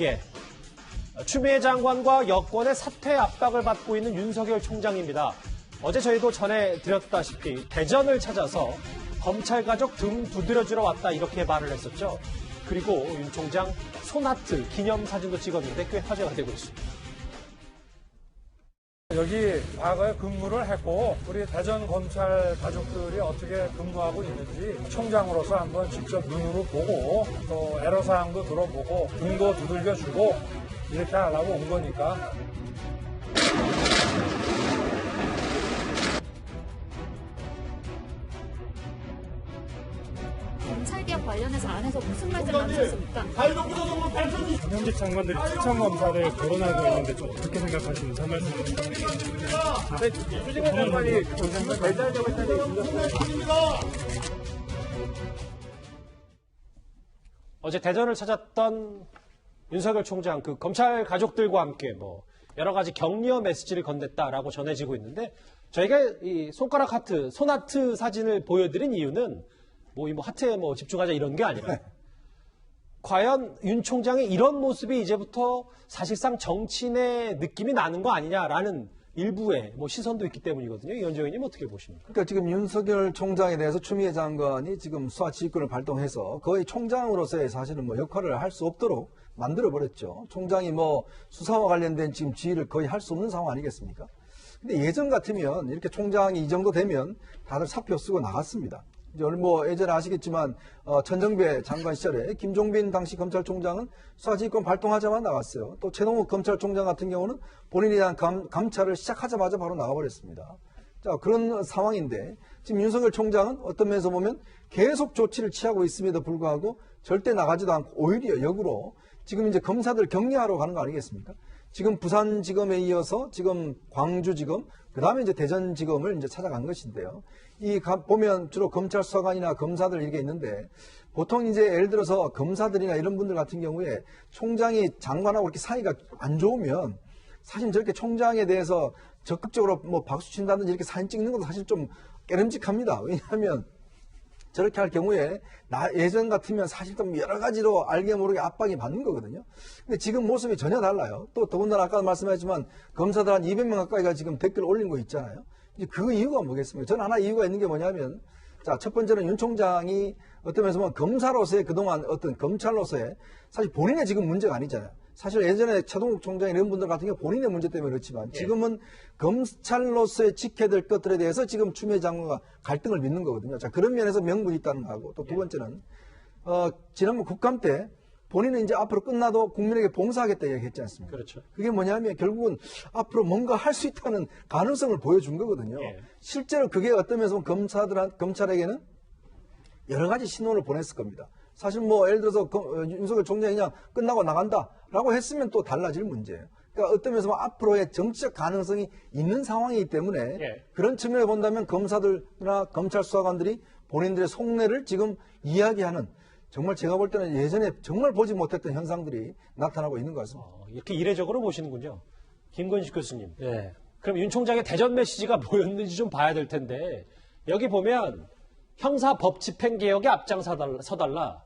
예. 추미애 장관과 여권의 사퇴 압박을 받고 있는 윤석열 총장입니다. 어제 저희도 전해드렸다시피 대전을 찾아서 검찰 가족 등 두드려주러 왔다 이렇게 말을 했었죠. 그리고 윤 총장 손하트 기념 사진도 찍었는데 꽤 화제가 되고 있습니다. 여기 과거에 근무를 했고 우리 대전 검찰 가족들이 어떻게 근무하고 있는지 총장으로서 한번 직접 눈으로 보고 또 애로사항도 들어보고 등도 두들겨주고 이렇게 하려고 온 거니까 안에서 무슨 말씀 나누셨습니까? 현직 장관들이 추천 검사를 거론하고 있는데 좀 어떻게 생각하시는지 한 말씀 어제 대전을 찾았던 윤석열 총장 그 검찰 가족들과 함께 뭐 여러 가지 격려 메시지를 건넸다라고 전해지고 있는데 저희가 이 손가락 하트, 손 하트 사진을 보여드린 이유는 뭐이뭐 하트에 뭐 집중하자 이런 게 아니라 과연 윤 총장의 이런 모습이 이제부터 사실상 정치인의 느낌이 나는 거 아니냐라는 일부의 뭐 시선도 있기 때문이거든요. 이현정 의원님 어떻게 보십니까? 그러니까 지금 윤석열 총장에 대해서 추미애 장관이 지금 수사 지휘권을 발동해서 거의 총장으로서의 사실은 뭐 역할을 할 수 없도록 만들어 버렸죠. 총장이 뭐 수사와 관련된 지금 지휘를 거의 할 수 없는 상황 아니겠습니까? 근데 예전 같으면 이렇게 총장이 이 정도 되면 다들 사표 쓰고 나갔습니다. 뭐 예전에 아시겠지만 어, 천정배 장관 시절에 김종빈 당시 검찰총장은 수사지휘권 발동하자마자 나갔어요. 또 최동욱 검찰총장 같은 경우는 본인에 대한 감, 감찰을 시작하자마자 바로 나가버렸습니다. 자 그런 상황인데 지금 윤석열 총장은 어떤 면에서 보면 계속 조치를 취하고 있음에도 불구하고 절대 나가지도 않고 오히려 역으로 지금 이제 검사들 격려하러 가는 거 아니겠습니까? 지금 부산지검에 이어서 지금 광주지검, 그 다음에 이제 대전지검을 이제 찾아간 것인데요. 이 가- 보면 주로 검찰 수사관이나 검사들 이게 있는데 보통 이제 예를 들어서 검사들이나 이런 분들 같은 경우에 총장이 장관하고 이렇게 사이가 안 좋으면 사실 저렇게 총장에 대해서 적극적으로 뭐 박수 친다든지 이렇게 사진 찍는 것도 사실 좀 깨름직합니다. 왜냐하면 저렇게 할 경우에 나 예전 같으면 사실 좀 여러 가지로 알게 모르게 압박이 받는 거거든요. 근데 지금 모습이 전혀 달라요. 또 더군다나 아까 말씀하셨지만 검사들 한 200명 가까이가 지금 댓글 올린 거 있잖아요. 이제 그 이유가 뭐겠습니까? 저는 하나 이유가 있는 게 뭐냐면 자, 첫 번째는 윤 총장이 어떤 면에서 보면 검사로서의 그동안 어떤 검찰로서의 사실 본인의 지금 문제가 아니잖아요. 사실 예전에 최동욱 총장 이런 분들 같은 경우 본인의 문제 때문에 그렇지만 지금은 검찰로서의 지켜야 될 것들에 대해서 지금 추미애 장관과 갈등을 믿는 거거든요. 자, 그런 면에서 명분이 있다는 거하고 또 두 번째는 어, 지난번 국감 때 본인은 이제 앞으로 끝나도 국민에게 봉사하겠다 얘기했지 않습니까? 그렇죠. 그게 뭐냐면 결국은 앞으로 뭔가 할 수 있다는 가능성을 보여준 거거든요. 예. 실제로 그게 어떤 면에서 보면 검사들 검찰에게는 여러 가지 신호를 보냈을 겁니다. 사실 뭐 예를 들어서 검- 어, 윤석열 총장이 그냥 끝나고 나간다라고 했으면 또 달라질 문제예요. 그러니까 어떤 면에서 앞으로의 정치적 가능성이 있는 상황이기 때문에 예. 그런 측면에 본다면 검사들이나 검찰 수사관들이 본인들의 속내를 지금 이야기하는 정말 제가 볼 때는 예전에 정말 보지 못했던 현상들이 나타나고 있는 것 같습니다. 어, 이렇게 이례적으로 보시는군요. 김건식 교수님. 예. 그럼 윤 총장의 대전 메시지가 뭐였는지 좀 봐야 될 텐데 여기 보면 형사 법 집행 개혁에 앞장서달라 서달라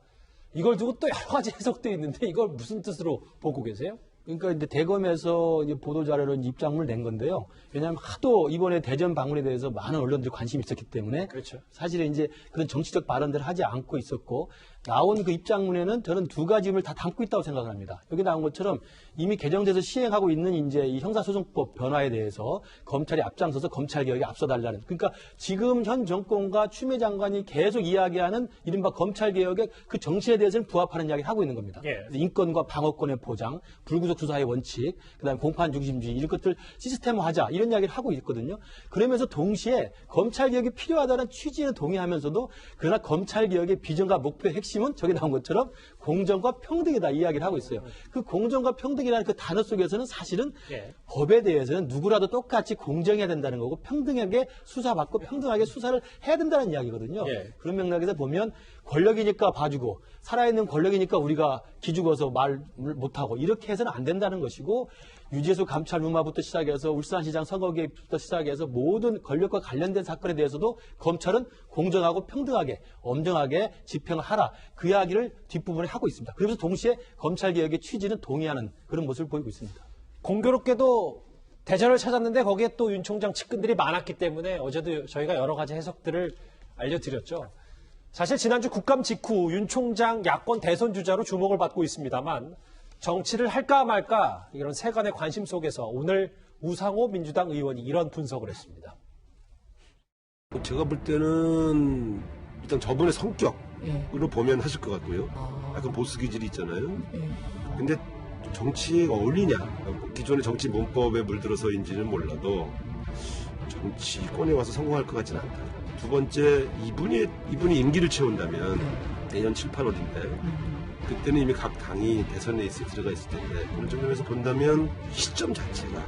이걸 두고 또 여러 가지 해석도 있는데 이걸 무슨 뜻으로 보고 계세요? 그러니까 이제 대검에서 이제 보도 자료로 입장문을 낸 건데요. 왜냐하면 하도 이번에 대전 방문에 대해서 많은 언론들이 관심이 있었기 때문에 그렇죠. 사실은 이제 그런 정치적 발언들을 하지 않고 있었고 나온 그 입장문에는 저는 두 가지 점을 다 담고 있다고 생각을 합니다. 여기 나온 것처럼 이미 개정돼서 시행하고 있는 이제 이 형사소송법 변화에 대해서 검찰이 앞장서서 검찰 개혁에 앞서달라는 그러니까 지금 현 정권과 추미애 장관이 계속 이야기하는 이른바 검찰 개혁의 그 정신에 대해서는 부합하는 이야기를 하고 있는 겁니다. 예. 인권과 방어권의 보장, 불구속 수사의 원칙, 그다음에 공판 중심주의 이런 것들 시스템화하자 이런 이야기를 하고 있거든요. 그러면서 동시에 검찰 개혁이 필요하다는 취지에 동의하면서도 그러나 검찰 개혁의 비전과 목표의 핵심 은 저기 나온 것처럼 공정과 평등이다 이야기를 하고 있어요. 그 공정과 평등이라는 그 단어 속에서는 사실은 예. 법에 대해서는 누구라도 똑같이 공정해야 된다는 거고 평등하게 수사받고 평등하게 수사를 해야 된다는 이야기거든요. 예. 그런 맥락에서 보면 권력이니까 봐주고 살아있는 권력이니까 우리가 기죽어서 말 못하고 이렇게 해서는 안 된다는 것이고 유재수 감찰 무마부터 시작해서 울산시장 선거 개입부터 시작해서 모든 권력과 관련된 사건에 대해서도 검찰은 공정하고 평등하게 엄정하게 집행을 하라 그 이야기를 뒷부분에 하고 있습니다. 그러면서 동시에 검찰 개혁의 취지는 동의하는 그런 모습을 보이고 있습니다. 공교롭게도 대전을 찾았는데 거기에 또 윤 총장 측근들이 많았기 때문에 어제도 저희가 여러 가지 해석들을 알려드렸죠. 사실 지난주 국감 직후 윤 총장 야권 대선 주자로 주목을 받고 있습니다만 정치를 할까 말까 이런 세간의 관심 속에서 오늘 우상호 민주당 의원이 이런 분석을 했습니다. 제가 볼 때는 일단 저분의 성격 으로 보면 하실 것 같고요. 약간 보수 기질이 있잖아요. 근데 정치에 어울리냐? 기존의 정치 문법에 물들어서인지는 몰라도 정치권에 와서 성공할 것 같지는 않다. 두 번째, 이분이, 이분이 임기를 채운다면 내년 7, 8월인데 그때는 이미 각 당이 대선 레이스에 들어가 있을 텐데 그런 점에서 본다면 시점 자체가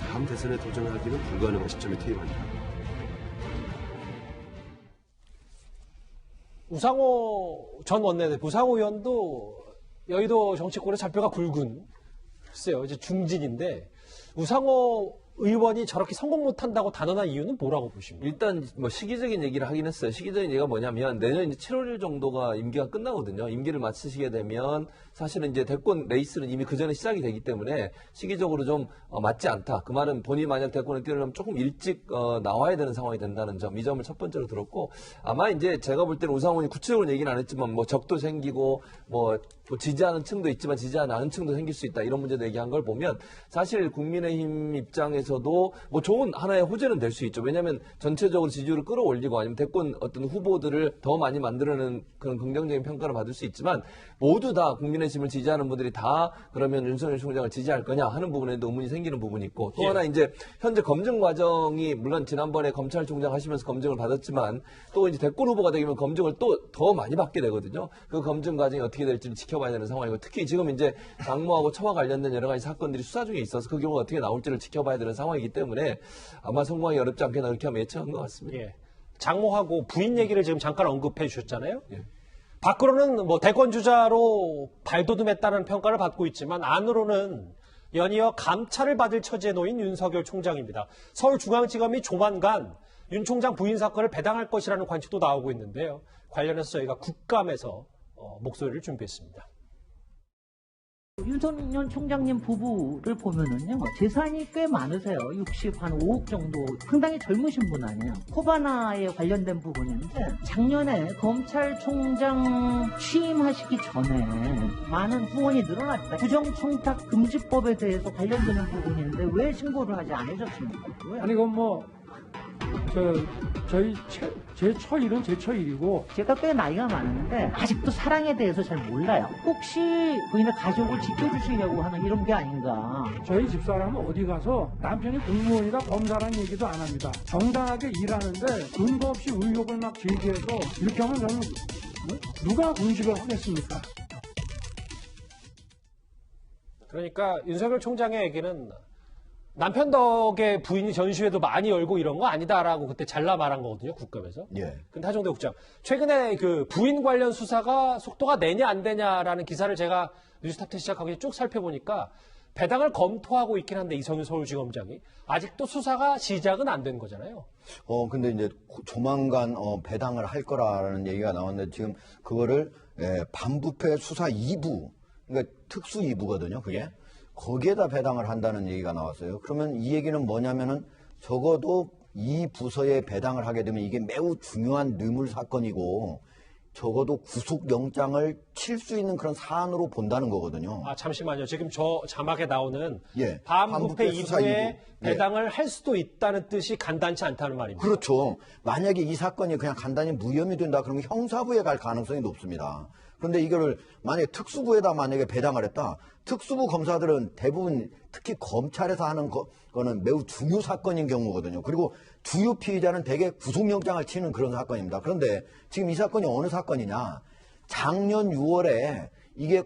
다음 대선에 도전하기는 불가능한 시점에 퇴임한다. 우상호 전 원내대표, 우상호 의원도 여의도 정치권의 잡혀가 굵은 글쎄요, 이제 중진인데 우상호 의원이 저렇게 성공 못한다고 단언한 이유는 뭐라고 보십니까? 일단 뭐 시기적인 얘기를 하긴 했어요. 시기적인 얘기가 뭐냐면 내년 이제 7월 정도가 임기가 끝나거든요. 임기를 마치시게 되면 사실은 이제 대권 레이스는 이미 그 전에 시작이 되기 때문에 시기적으로 좀 어, 맞지 않다. 그 말은 본인이 만약 대권에 뛰려면 조금 일찍 어, 나와야 되는 상황이 된다는 점, 이 점을 첫 번째로 들었고 아마 이제 제가 볼 때는 우상훈이 구체적으로 얘기는 안 했지만 뭐 적도 생기고 뭐, 뭐 지지하는 층도 있지만 지지하지 않은 층도 생길 수 있다 이런 문제도 얘기한 걸 보면 사실 국민의힘 입장에서 도 뭐 좋은 하나의 호재는 될 수 있죠. 왜냐하면 전체적으로 지지율을 끌어올리고 아니면 대권 어떤 후보들을 더 많이 만들어내는 그런 긍정적인 평가를 받을 수 있지만 모두 다 국민의힘을 지지하는 분들이 다 그러면 윤석열 총장을 지지할 거냐 하는 부분에도 의문이 생기는 부분이 있고 또 하나 이제 현재 검증 과정이 물론 지난번에 검찰총장 하시면서 검증을 받았지만 또 이제 대권 후보가 되면 검증을 또 더 많이 받게 되거든요. 그 검증 과정이 어떻게 될지는 지켜봐야 되는 상황이고 특히 지금 이제 장모하고 처와 관련된 여러 가지 사건들이 수사 중에 있어서 그 경우가 어떻게 나올지를 지켜봐야 되는 상황이기 때문에 아마 성공하기 어렵지 않겠나 그렇게 하면 예측한 것 같습니다. 예. 장모하고 부인 얘기를 지금 잠깐 언급해 주셨잖아요. 예. 밖으로는 뭐 대권 주자로 발돋움했다는 평가를 받고 있지만 안으로는 연이어 감찰을 받을 처지에 놓인 윤석열 총장입니다. 서울중앙지검이 조만간 윤 총장 부인 사건을 배당할 것이라는 관측도 나오고 있는데요. 관련해서 저희가 국감에서 어, 목소리를 준비했습니다. 윤석열 총장님 부부를 보면은요 재산이 꽤 많으세요 60 한 5억 정도 상당히 젊으신 분 아니에요 코바나에 관련된 부분인데 작년에 검찰총장 취임하시기 전에 많은 후원이 늘어났다 부정청탁 금지법에 대해서 관련되는 부분인데 왜 신고를 하지 않으셨습니까? 왜? 아니 그건 뭐 저 저희 최, 제 처일은 제 처일이고 제가 꽤 나이가 많은데 아직도 사랑에 대해서 잘 몰라요 혹시 부인의 가족을 지켜주시려고 하는 이런 게 아닌가 저희 집사람은 어디 가서 남편이 공무원이다 검사라는 얘기도 안 합니다. 정당하게 일하는데 근거 없이 의혹을 막 제기해서 이렇게 하면 저는 뭐? 누가 군식을 하겠습니까? 그러니까 윤석열 총장의 얘기는 남편 덕에 부인이 전시회도 많이 열고 이런 거 아니다라고 그때 잘라 말한 거거든요, 국감에서. 예. 근데 하정대 국장, 최근에 그 부인 관련 수사가 속도가 내냐 안 되냐라는 기사를 제가 뉴스타트 시작하기 쭉 살펴보니까 배당을 검토하고 있긴 한데 이성윤 서울지검장이 아직도 수사가 시작은 안 된 거잖아요. 어, 근데 이제 조만간 어, 배당을 할 거라는 얘기가 나왔는데 지금 그거를 예, 반부패 수사 2부, 그러니까 특수 2부거든요, 그게. 거기에다 배당을 한다는 얘기가 나왔어요. 그러면 이 얘기는 뭐냐면은 적어도 이 부서에 배당을 하게 되면 이게 매우 중요한 뇌물 사건이고 적어도 구속영장을 칠 수 있는 그런 사안으로 본다는 거거든요. 아 잠시만요. 지금 저 자막에 나오는 예, 반부패 이후에. 예. 배당을 할 수도 있다는 뜻이 간단치 않다는 말입니다. 그렇죠. 만약에 이 사건이 그냥 간단히 무혐의 된다 그러면 형사부에 갈 가능성이 높습니다. 그런데 이거를 만약에 특수부에다 만약에 배당을 했다. 특수부 검사들은 대부분 특히 검찰에서 하는 거, 는 매우 중요 사건인 경우거든요. 그리고 주요 피의자는 대개 구속영장을 치는 그런 사건입니다. 그런데 지금 이 사건이 어느 사건이냐. 작년 6월에 이게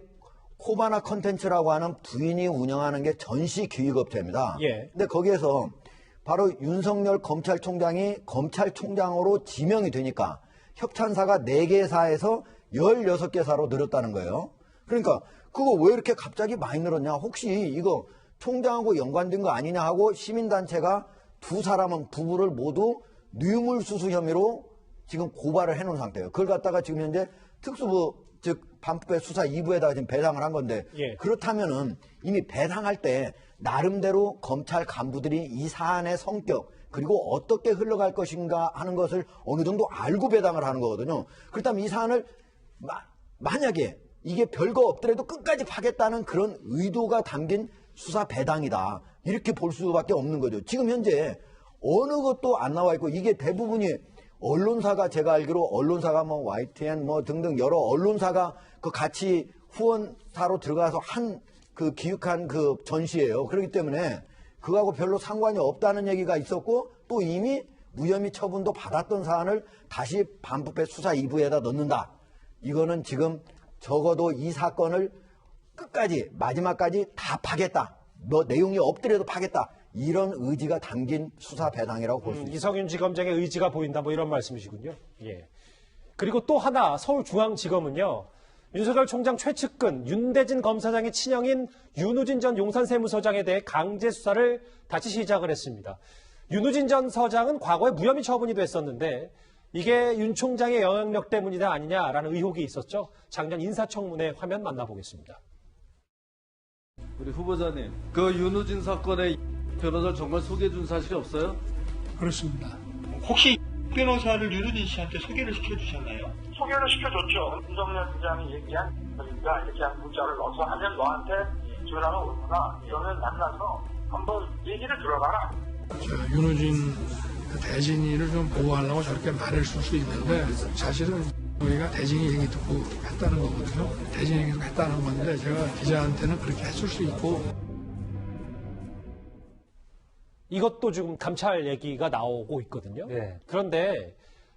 코바나 컨텐츠라고 하는 부인이 운영하는 게 전시 기획업체입니다. 예. 근데 거기에서 바로 윤석열 검찰총장이 검찰총장으로 지명이 되니까 협찬사가 4개 사에서 16개사로 늘었다는 거예요. 그러니까 그거 왜 이렇게 갑자기 많이 늘었냐? 혹시 이거 총장하고 연관된 거 아니냐 하고 시민단체가 두 사람은 부부를 모두 뇌물수수 혐의로 지금 고발을 해놓은 상태예요. 그걸 갖다가 지금 현재 특수부 즉 반부패 수사 2부에다가 지금 배상을 한 건데 예. 그렇다면은 이미 배상할 때 나름대로 검찰 간부들이 이 사안의 성격 그리고 어떻게 흘러갈 것인가 하는 것을 어느 정도 알고 배당을 하는 거거든요. 그렇다면 이 사안을 마- 만약에 이게 별거 없더라도 끝까지 파겠다는 그런 의도가 담긴 수사 배당이다. 이렇게 볼 수밖에 없는 거죠. 지금 현재 어느 것도 안 나와 있고 이게 대부분이 언론사가 제가 알기로 언론사가 뭐 YTN 뭐 등등 여러 언론사가 그 같이 후원사로 들어가서 한 그 기획한 그 전시예요. 그렇기 때문에 그거하고 별로 상관이 없다는 얘기가 있었고 또 이미 무혐의 처분도 받았던 사안을 다시 반부패 수사 2부에다 넣는다. 이거는 지금 적어도 이 사건을 끝까지 마지막까지 다 파겠다. 뭐 내용이 없더라도 파겠다. 이런 의지가 담긴 수사 배당이라고 볼수 음, 있습니다. 이성윤 지검장의 의지가 보인다 뭐 이런 말씀이시군요. 예. 그리고 또 하나 서울중앙지검은요. 윤석열 총장 최측근 윤대진 검사장의 친형인 윤우진 전 용산세무서장에 대해 강제 수사를 다시 시작을 했습니다. 윤우진 전 서장은 과거에 무혐의 처분이 됐었는데 이게 윤 총장의 영향력 때문이다 아니냐라는 의혹이 있었죠. 작년 인사청문회 화면 만나보겠습니다. 우리 후보자님, 그 윤우진 사건의 변호사를 정말 소개해준 사실이 없어요? 그렇습니다. 혹시 변호사를 유르진 씨한테 소개를 시켜주셨나요? 소개를 시켜줬죠. 윤석열 부장이 얘기한 그러니까 이렇게 한 문자를 넣어서 하면 너한테 전화가 오구나. 이러면 만나서 한번 얘기를 들어봐라. 저 윤호진 대진이를 좀 보호하려고 저렇게 말을 쓸 수 있는데 사실은 우리가 대진이 얘기 듣고 했다는 거거든요. 대진 얘기 듣고 했다는 건데 제가 기자한테는 그렇게 했을 수 있고 이것도 지금 감찰 얘기가 나오고 있거든요. 네. 그런데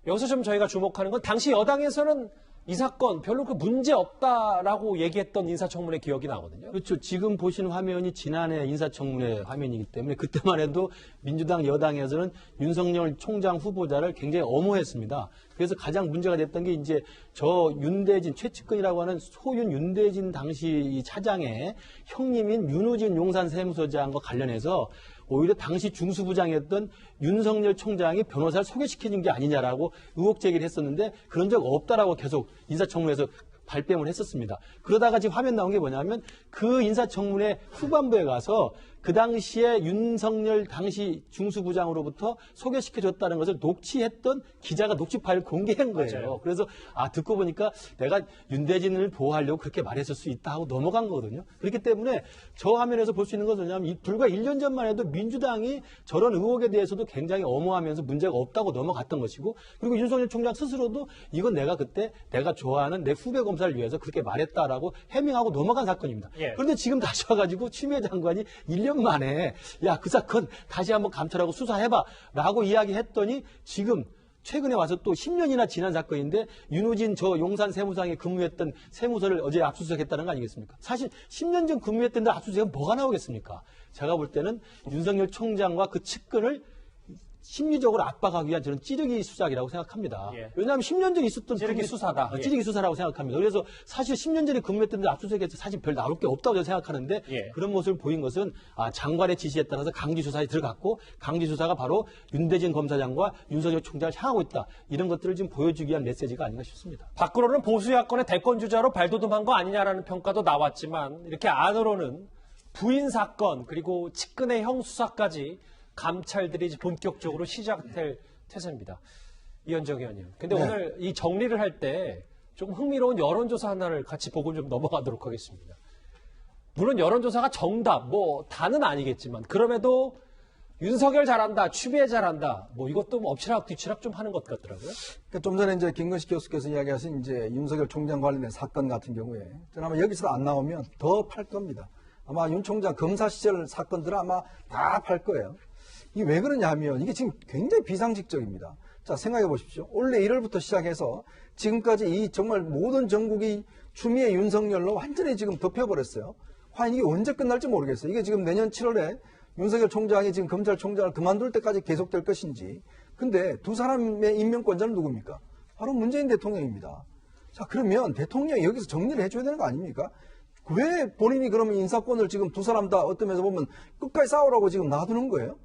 여기서 좀 저희가 주목하는 건 당시 여당에서는 이 사건 별로 그 문제 없다라고 얘기했던 인사청문회 기억이 나거든요. 그렇죠. 지금 보시는 화면이 지난해 인사청문회 화면이기 때문에 그때만 해도 민주당 여당에서는 윤석열 총장 후보자를 굉장히 엄호했습니다. 그래서 가장 문제가 됐던 게 이제 저 윤대진 최측근이라고 하는 소윤 윤대진 당시 이 차장의 형님인 윤우진 용산 세무서장과 관련해서 오히려 당시 중수부장이었던 윤석열 총장이 변호사를 소개시켜준 게 아니냐라고 의혹 제기를 했었는데 그런 적 없다라고 계속 인사청문회에서 발뺌을 했었습니다. 그러다가 지금 화면 나온 게 뭐냐면 그 인사청문회 후반부에 가서 그 당시에 윤석열 당시 중수부장으로부터 소개시켜줬다는 것을 녹취했던 기자가 녹취 파일을 공개한 거예요. 맞아요. 그래서 아 듣고 보니까 내가 윤대진을 보호하려고 그렇게 말했을 수 있다 하고 넘어간 거거든요. 그렇기 때문에 저 화면에서 볼 수 있는 것은 뭐냐면 이 불과 1년 전만 해도 민주당이 저런 의혹에 대해서도 굉장히 엄호하면서 문제가 없다고 넘어갔던 것이고 그리고 윤석열 총장 스스로도 이건 내가 그때 내가 좋아하는 내 후배 검사를 위해서 그렇게 말했다라고 해명하고 넘어간 사건입니다. 예. 그런데 지금 다시 와가지고 추미애 장관이 1년 만에 야 그 사건 다시 한번 감찰하고 수사해봐 라고 이야기했더니 지금 최근에 와서 또 10년이나 지난 사건인데 윤우진 저 용산 세무상에 근무했던 세무서를 어제 압수수색했다는 거 아니겠습니까? 사실 10년 전 근무했던 데 압수수색은 뭐가 나오겠습니까? 제가 볼 때는 윤석열 총장과 그 측근을 심리적으로 압박하기 위한 저는 찌르기 수작이라고 생각합니다. 예. 왜냐하면 10년 전에 있었던 찌르기 분이- 수사다. 어, 예. 찌르기 수사라고 생각합니다. 그래서 사실 10년 전에 근무했던 데 압수수색에서 사실 별 나올 게 없다고 저는 생각하는데 예. 그런 모습을 보인 것은 아, 장관의 지시에 따라서 강제 수사에 들어갔고 강제 수사가 바로 윤대진 검사장과 윤석열 총장을 향하고 있다. 이런 것들을 지금 보여주기 위한 메시지가 아닌가 싶습니다. 밖으로는 보수 야권의 대권 주자로 발돋움한 거 아니냐라는 평가도 나왔지만 이렇게 안으로는 부인 사건 그리고 측근의 형 수사까지 감찰들이 이제 본격적으로 시작될 태세입니다. 이현정 의원님. 근데 네. 오늘 이 정리를 할 때 조금 흥미로운 여론조사 하나를 같이 보고 좀 넘어가도록 하겠습니다. 물론 여론조사가 정답, 뭐 다는 아니겠지만 그럼에도 윤석열 잘한다, 추미애 잘한다, 뭐 이것도 뭐 엎치락 뒤치락 좀 하는 것 같더라고요. 그러니까 좀 전에 이제 김건식 교수께서 이야기하신 이제 윤석열 총장 관련된 사건 같은 경우에 저는 아마 여기서 안 나오면 더 팔 겁니다. 아마 윤 총장 검사 시절 사건들은 아마 다 팔 거예요. 이게 왜 그러냐 하면 이게 지금 굉장히 비상식적입니다. 자, 생각해 보십시오. 올해 1월부터 시작해서 지금까지 이 정말 모든 전국이 추미애 윤석열로 완전히 지금 덮여버렸어요. 과연 이게 언제 끝날지 모르겠어요. 이게 지금 내년 7월에 윤석열 총장이 지금 검찰총장을 그만둘 때까지 계속될 것인지. 근데 두 사람의 임명권자는 누굽니까? 바로 문재인 대통령입니다. 자, 그러면 대통령이 여기서 정리를 해줘야 되는 거 아닙니까? 왜 본인이 그러면 인사권을 지금 두 사람 다 어떤 면에서 보면 끝까지 싸우라고 지금 놔두는 거예요?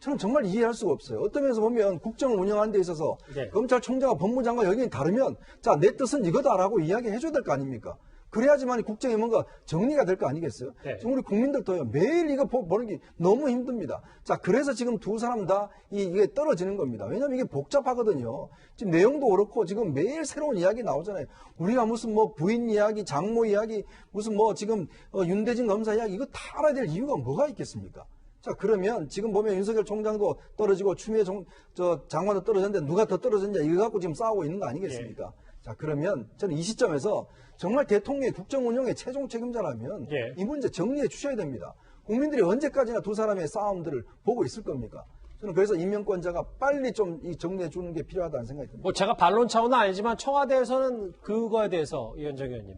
저는 정말 이해할 수가 없어요. 어떤 면에서 보면 국정을 운영하는 데 있어서 네. 검찰총장과 법무장관 의견이 다르면 자, 내 뜻은 이거다라고 이야기해 줘야 될 거 아닙니까? 그래야지만 국정에 뭔가 정리가 될 거 아니겠어요? 네. 지금 우리 국민들도요, 매일 이거 보- 보는 게 너무 힘듭니다. 자, 그래서 지금 두 사람 다 이, 이게 떨어지는 겁니다. 왜냐면 이게 복잡하거든요. 지금 내용도 그렇고 지금 매일 새로운 이야기 나오잖아요. 우리가 무슨 뭐 부인 이야기, 장모 이야기, 무슨 뭐 지금 어, 윤대진 검사 이야기 이거 다 알아야 될 이유가 뭐가 있겠습니까? 자, 그러면 지금 보면 윤석열 총장도 떨어지고 추미애 종, 저 장관도 떨어졌는데 누가 더 떨어졌냐 이거 갖고 지금 싸우고 있는 거 아니겠습니까? 자, 그러면 저는 이 시점에서 정말 대통령의 국정 운영의 최종 책임자라면 예. 이 문제 정리해 주셔야 됩니다. 국민들이 언제까지나 두 사람의 싸움들을 보고 있을 겁니까? 저는 그래서 임명권자가 빨리 좀이 정리해 주는 게 필요하다는 생각이 듭니다. 뭐 제가 반론 차원은 아니지만 청와대에서는 그거에 대해서 이현정 의원님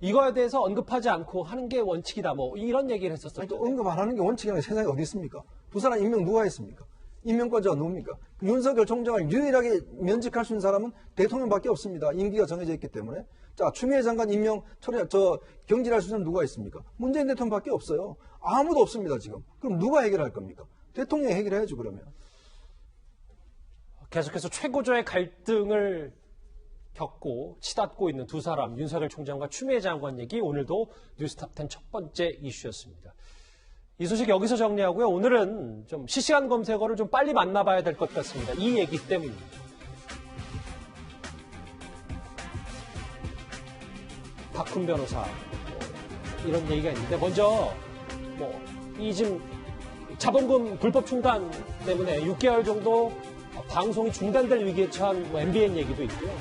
이거에 대해서 언급하지 않고 하는 게 원칙이다 뭐 이런 얘기를 했었어요. 또 언급 안 하는 게 원칙이라는 세상에 어디 있습니까? 두 사람 임명 누가 했습니까? 임명권자가 누굽니까? 윤석열 총장을 유일하게 면직할 수 있는 사람은 대통령밖에 없습니다. 임기가 정해져 있기 때문에. 자, 추미애 장관 임명 처리, 저, 경질할 수 있는 사람 누가 있습니까? 문재인 대통령밖에 없어요. 아무도 없습니다, 지금. 그럼 누가 해결할 겁니까? 대통령이 해결해야죠, 그러면. 계속해서 최고조의 갈등을 겪고 치닫고 있는 두 사람 윤석열 총장과 추미애 장관 얘기 오늘도 뉴스탑10 첫 번째 이슈였습니다. 이 소식 여기서 정리하고요. 오늘은 좀 실시간 검색어를 좀 빨리 만나봐야 될 것 같습니다. 이 얘기 때문입니다. 박훈 변호사 뭐 이런 얘기가 있는데 먼저 뭐 이 지금 자본금 불법 충당 때문에 6개월 정도 방송이 중단될 위기에 처한 뭐 MBN 얘기도 있고요.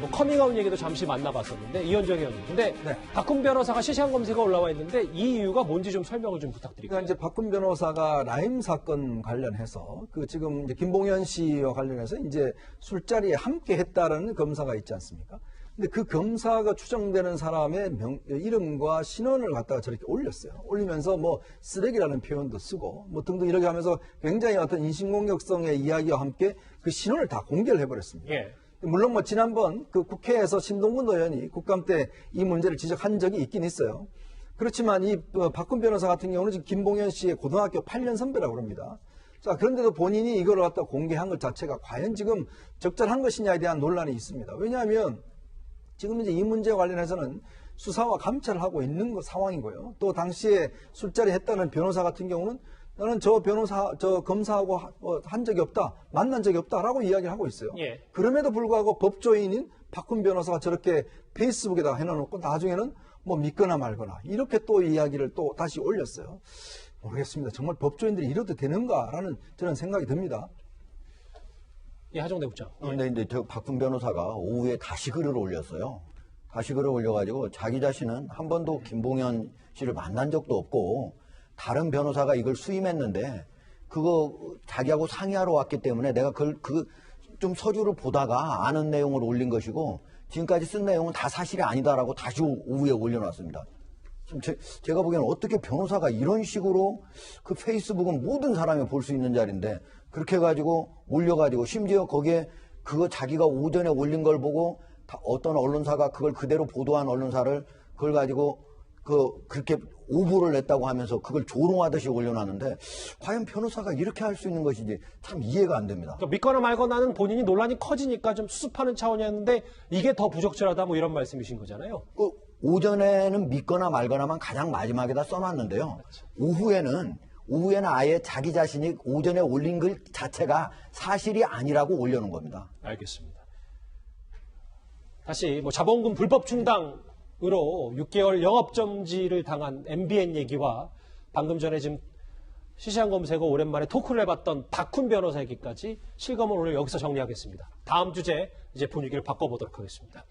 뭐 커밍아웃 얘기도 잠시 만나봤었는데 이현정 의원님. 근데 네. 박훈 변호사가 실시간 검색어 올라와 있는데 이 이유가 뭔지 좀 설명을 좀 부탁드릴게요. 그러니까 이제 박훈 변호사가 라임 사건 관련해서 그 지금 이제 김봉현 씨와 관련해서 이제 술자리에 함께 했다라는 검사가 있지 않습니까? 근데 그 검사가 추정되는 사람의 명- 이름과 신원을 갖다가 저렇게 올렸어요. 올리면서 뭐 쓰레기라는 표현도 쓰고 뭐 등등 이렇게 하면서 굉장히 어떤 인신공격성의 이야기와 함께 그 신원을 다 공개를 해버렸습니다. 예. 물론 뭐 지난번 그 국회에서 신동근 의원이 국감 때 이 문제를 지적한 적이 있긴 있어요. 그렇지만 이 어, 박훈 변호사 같은 경우는 지금 김봉현 씨의 고등학교 8년 선배라고 합니다. 자, 그런데도 본인이 이걸 갖다 공개한 것 자체가 과연 지금 적절한 것이냐에 대한 논란이 있습니다. 왜냐하면 지금 이제 이 문제와 관련해서는 수사와 감찰을 하고 있는 거- 상황이고요. 또 당시에 술자리 했다는 변호사 같은 경우는 나는 저 변호사, 저 검사하고 하- 어, 한 적이 없다, 만난 적이 없다라고 이야기를 하고 있어요. 예. 그럼에도 불구하고 법조인인 박훈 변호사가 저렇게 페이스북에다 해놔놓고 나중에는 뭐 믿거나 말거나 이렇게 또 이야기를 또 다시 올렸어요. 모르겠습니다. 정말 법조인들이 이래도 되는가라는 저는 생각이 듭니다. 예, 하정대 국장. 그런데 이제 저 박훈 변호사가 오후에 다시 글을 올렸어요. 다시 글을 올려가지고 자기 자신은 한 번도 김봉현 씨를 만난 적도 없고 다른 변호사가 이걸 수임했는데 그거 자기하고 상의하러 왔기 때문에 내가 그걸 그 좀 서류를 보다가 아는 내용을 올린 것이고 지금까지 쓴 내용은 다 사실이 아니다라고 다시 오- 오후에 올려놨습니다. 지금 제, 가 보기에는 어떻게 변호사가 이런 식으로 그 페이스북은 모든 사람이 볼 수 있는 자리인데 그렇게 해가지고 올려가지고 심지어 거기에 그거 자기가 오전에 올린 걸 보고 다 어떤 언론사가 그걸 그대로 보도한 언론사를 그걸 가지고 그 그렇게 오보를 냈다고 하면서 그걸 조롱하듯이 올려놨는데 과연 변호사가 이렇게 할 수 있는 것인지 참 이해가 안 됩니다. 그러니까 믿거나 말거나는 본인이 논란이 커지니까 좀 수습하는 차원이었는데 이게 더 부적절하다 뭐 이런 말씀이신 거잖아요. 그 오전에는 믿거나 말거나만 가장 마지막에다 써놨는데요. 오후에는 오후에는 아예 자기 자신이 오전에 올린 글 자체가 사실이 아니라고 올려놓은 겁니다. 알겠습니다. 다시 뭐 자본금 불법 충당 으로 6개월 영업정지를 당한 MBN 얘기와 방금 전에 지금 시시한 검색어 오랜만에 토크를 해봤던 박훈 변호사 얘기까지 실검을 오늘 여기서 정리하겠습니다. 다음 주제 이제 분위기를 바꿔보도록 하겠습니다.